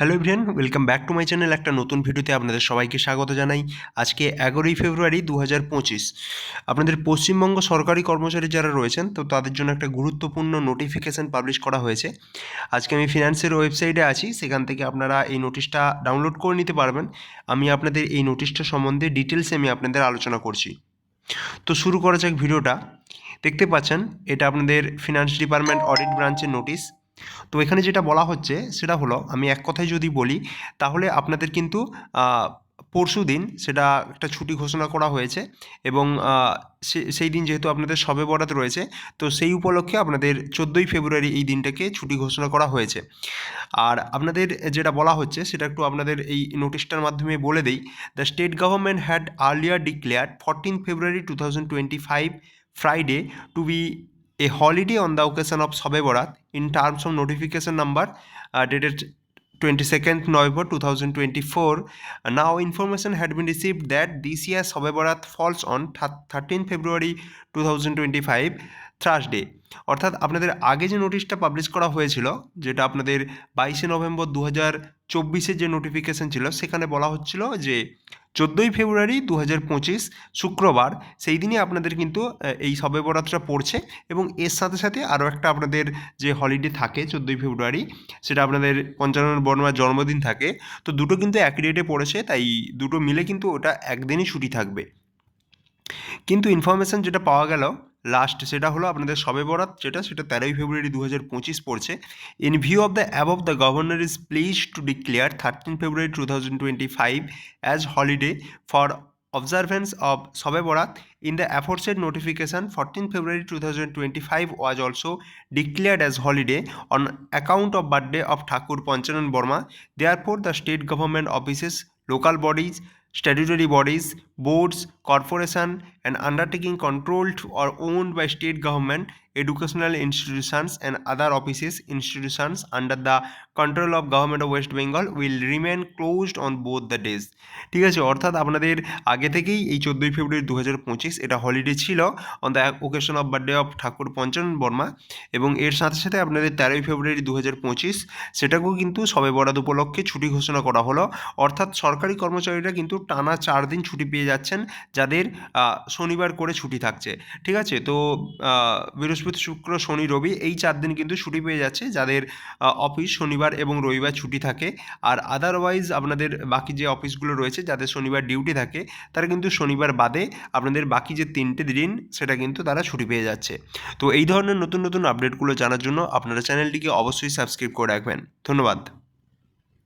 Hello everyone welcome back to my channel. একটা নতুন ভিডিওতে আপনাদের সবাইকে স্বাগত জানাই। আজকে এগারোই ফেব্রুয়ারি দু হাজার পঁচিশ। আপনাদের পশ্চিমবঙ্গ সরকারি কর্মচারী যারা রয়েছেন, তো তাদের জন্য একটা গুরুত্বপূর্ণ নোটিফিকেশান পাবলিশ করা হয়েছে। আজকে আমি ফিনান্সের ওয়েবসাইটে আছি, সেখান থেকে আপনারা এই নোটিশটা ডাউনলোড করে নিতে পারবেন। আমি আপনাদের এই নোটিশটা সম্বন্ধে ডিটেলসে আমি আপনাদের আলোচনা করছি। তো শুরু করা যাক ভিডিওটা। দেখতে পাচ্ছেন, এটা আপনাদের ফিনান্স ডিপার্টমেন্ট অডিট ব্রাঞ্চের নোটিশ তো এখানে যেটা বলা হচ্ছে, সেটা হলো, আমি এক কথায় যদি বলি, তাহলে আপনাদের কিন্তু পরশু দিন সেটা একটা ছুটি ঘোষণা করা হয়েছে এবং সেই দিন যেহেতু আপনাদের সবে বরাত রয়েছে, তো সেই উপলক্ষে আপনাদের চোদ্দোই ফেব্রুয়ারি এই দিনটাকে ছুটি ঘোষণা করা হয়েছে। আর আপনাদের যেটা বলা হচ্ছে, সেটা একটু আপনাদের এই নোটিশটার মাধ্যমে বলে দেই the state government had earlier declare fourteen February two thousand twenty five Friday to be a holiday on the occasion of Shab Barat in terms of notification number dated twenty second November two thousand twenty four now information had been receive that this year Shab Barat falls on thirteen February two thousand twenty five Thursday অর্থাৎ আপনাদের আগে যে নোটিশটা publish করা হয়েছিল, যেটা আপনাদের বাইশে নভেম্বর দু হাজার চব্বিশের যে নোটিফিকেশান ছিল, সেখানে বলা হচ্ছিল যে চোদ্দোই ফেব্রুয়ারি দু হাজার পঁচিশ, শুক্রবার। সেই দিনই আপনাদের কিন্তু এই সবে বরাতটা পড়ছে এবং এর সাথে সাথে আরও একটা আপনাদের যে হলিডে থাকে চোদ্দোই ফেব্রুয়ারি, সেটা আপনাদের পঞ্চানন বর্মার জন্মদিন থাকে। তো দুটো কিন্তু একই ডেটে পড়েছে, তাই দুটো মিলে কিন্তু ওটা একদিনই ছুটি থাকবে। কিন্তু ইনফরমেশান যেটা পাওয়া গেল লাস্ট সেটা হলো আপনাদের সবে বরাত, যেটা সেটা তেরোই ফেব্রুয়ারি দু হাজার পঁচিশ পড়ছে। In view of the above the governor is please to declare thirteen February to as holiday for observance of Shab Barat. In the aforesaid notification fourteen February two thousand twenty five was also declared as holiday on account of birthday of Thakur Panchanan Barma therefore the state government offices local bodies statutory bodies boards corporation and undertaking controlled or owned by state government educational institutions and other offices institutions under the control of government of West Bengal will remain closed on both the days ঠিক আছে, অর্থাৎ আপনাদের আগে থেকেই এই চোদ্দোই ফেব্রুয়ারি দু হাজার পঁচিশ এটা হলিডে ছিল on the occasion of birthday of Thakur Panchanan Barma এবং এর সাথে সাথে আপনাদের তেরোই ফেব্রুয়ারি দু হাজার পঁচিশ সেটাকেও কিন্তু সবে বরাদ উপলক্ষে ছুটি ঘোষণা করা হলো। অর্থাৎ সরকারি কর্মচারীরা কিন্তু টানা চার দিন ছুটি পেয়ে যাচ্ছেন যাদের শনিবার করে ছুটি থাকছে। ঠিক আছে? তো বৃহস্পতি, শুক্র, শনি, রবি এই চার দিন কিন্তু ছুটি পেয়ে যাচ্ছে যাদের অফিস শনিবার এবং রবিবার ছুটি থাকে। আর আদারওয়াইজ আপনাদের বাকি যে অফিসগুলো রয়েছে যাদের শনিবার ডিউটি থাকে, তারা কিন্তু শনিবার বাদে আপনাদের বাকি যে তিনটে দিন সেটা কিন্তু তারা ছুটি পেয়ে যাচ্ছে। তো এই ধরনের নতুন নতুন আপডেটগুলো জানার জন্য আপনারা চ্যানেলটিকে অবশ্যই সাবস্ক্রাইব করে রাখবেন। ধন্যবাদ।